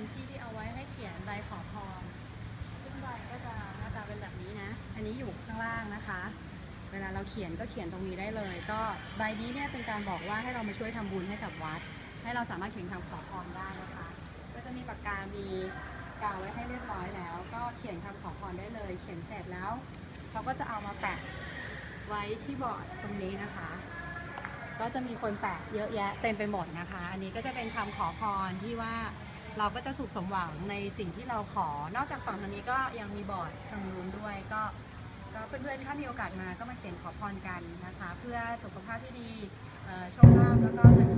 เป็นที่ที่เอาไว้ให้เขียนใบขอพรซึ่งใบก็จะหน้าตาเป็นแบบนี้นะ อันนี้อยู่ข้างล่างนะคะ เวลาเราเขียนก็เขียนตรงนี้ได้เลย ก็ใบนี้เนี่ยเป็นการบอกว่าให้เรามาช่วยทำบุญให้กับวัด ให้เราสามารถเขียนคำขอพรได้นะคะ ก็จะมีปากกา มีกาวไว้ให้เรียบร้อยแล้ว ก็เขียนคำขอพรได้เลย เขียนเสร็จแล้วเขาก็จะเอามาแปะไว้ที่บอร์ดตรงนี้นะคะ ก็จะมีคนแปะเยอะแยะเต็มไปหมดนะคะ อันนี้ก็จะเป็นคำขอพรที่ว่า เราก็จะสุขสมหวังในสิ่งที่เราขอ นอกจากฝั่งทางนี้ก็ยังมีบอร์ดทางนู้นด้วยก็ก็เพื่อนๆ ถ้ามีโอกาสมาก็มาเขียนขอพรกันนะคะ เพื่อสุขภาพที่ดีโชคลาภแล้วก็เงิน